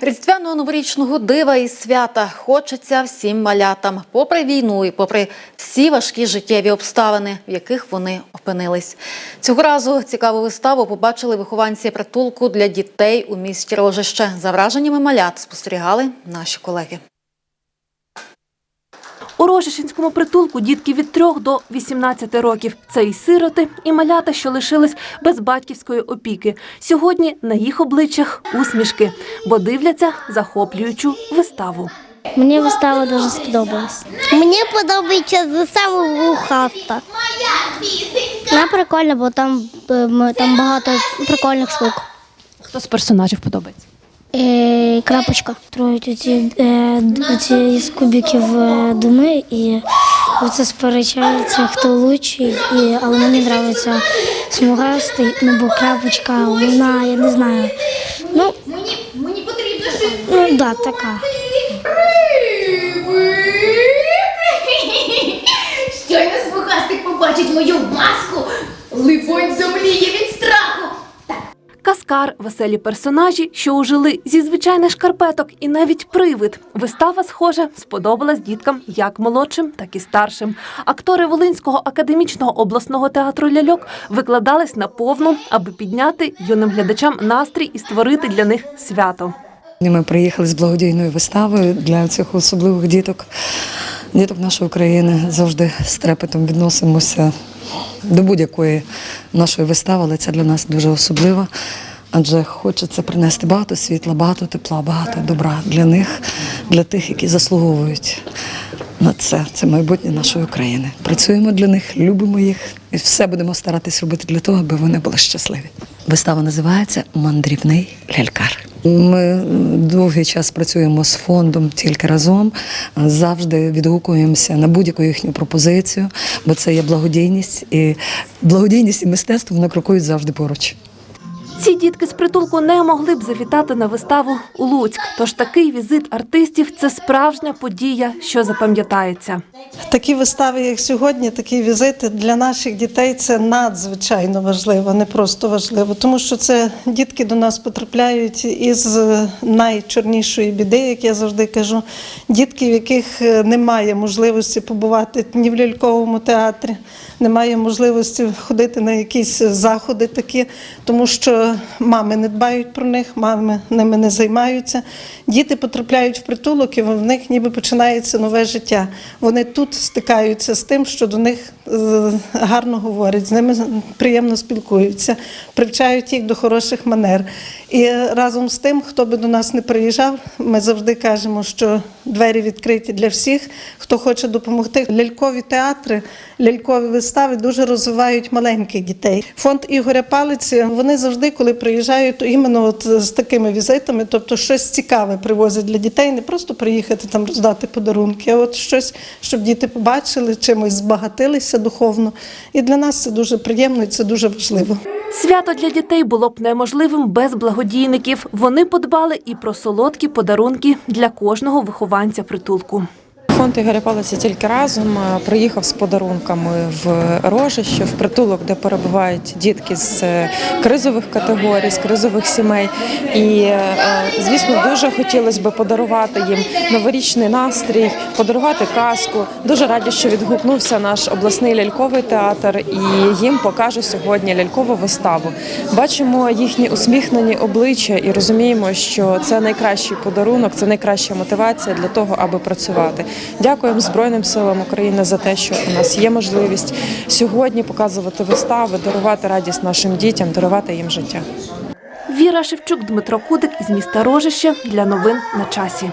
Різдвяного новорічного дива і свята хочеться всім малятам, попри війну і попри всі важкі життєві обставини, в яких вони опинились. Цього разу цікаву виставу побачили вихованці притулку для дітей у місті Рожище. За враженнями малят спостерігали наші колеги. У Рожишинському притулку дітки від 3 до 18 років. Це і сироти, і малята, що лишились без батьківської опіки. Сьогодні на їх обличчях усмішки, бо дивляться захоплюючу виставу. Мені вистава дуже сподобалась. Мені подобається вистава вухавка. Вона прикольна, бо там, е, там багато прикольних штук. Хто з персонажів подобається? Е, крапочка. Троють оці, е, оці з кубиків е, думи і оце сперечається, хто лучший. І, але мені подобається смугастий, ну бо крапочка, вона, я не знаю. Ну, Мені, мені потрібно щось. ну да, така. Щойно смугастик побачить мою маску, либонь зомліє від страху. Каскар, веселі персонажі, що ужили зі звичайних шкарпеток, і навіть привид. Вистава, схоже, сподобалась діткам як молодшим, так і старшим. Актори Волинського академічного обласного театру ляльок викладались на повну, аби підняти юним глядачам настрій і створити для них свято. Ми приїхали з благодійною виставою для цих особливих діток, діток нашої країни. Завжди з трепетом відносимося до будь-якої нашої вистави, але це для нас дуже особливо. Адже хочеться принести багато світла, багато тепла, багато добра для них, для тих, які заслуговують на це. Це майбутнє нашої країни. Працюємо для них, любимо їх і все будемо старатись робити для того, аби вони були щасливі. Вистава називається Мандрівний лялькар. Ми довгий час працюємо з фондом тільки разом. Завжди відгукуємося на будь-яку їхню пропозицію, бо це є благодійність, і благодійність і мистецтво вони крокують завжди поруч. Ці дітки з притулку не могли б завітати на виставу у Луцьк. Тож такий візит артистів це справжня подія, що запам'ятається. Такі вистави, як сьогодні, такі візити для наших дітей це надзвичайно важливо, не просто важливо, тому що це дітки до нас потрапляють із найчорнішої біди, як я завжди кажу. Дітки, в яких е, немає можливості побувати ні в ляльковому театрі, немає можливості ходити на якісь заходи такі, тому що мами не дбають про них, мами ними не займаються. Діти потрапляють в притулок, і в них ніби починається нове життя. Вони тут стикаються з тим, що до них е, гарно говорять, з ними приємно спілкуються, привчають їх до хороших манер. І разом з тим, хто би до нас не приїжджав, ми завжди кажемо, що двері відкриті для всіх, хто хоче допомогти. Лялькові театри, лялькові вистави дуже розвивають маленьких дітей. Фонд Ігоря Палиці вони завжди, коли приїжджають, то іменно от з такими візитами, тобто щось цікаве привозять для дітей, не просто приїхати там роздати подарунки, а от щось, щоб діти побачили, чимось збагатилися духовно. І для нас це дуже приємно і це дуже важливо. Свято для дітей було б неможливим без благодійників. Вони подбали і про солодкі подарунки для кожного вихованця притулку. Фонд Ігоря Палиці тільки разом е, приїхав з подарунками в Рожище, в притулок, де перебувають дітки з е, кризових категорій, з кризових сімей. І, е, звісно, дуже хотілося б подарувати їм новорічний настрій, подарувати казку. Дуже раді, що відгукнувся наш обласний ляльковий театр і їм покаже сьогодні лялькову виставу. Бачимо їхні усміхнені обличчя і розуміємо, що це найкращий подарунок, це найкраща мотивація для того, аби працювати. Дякуємо Збройним силам України за те, що у нас є можливість сьогодні показувати вистави, дарувати радість нашим дітям, дарувати їм життя. Віра Шевчук, Дмитро Кудик із міста Рожище для новин на часі.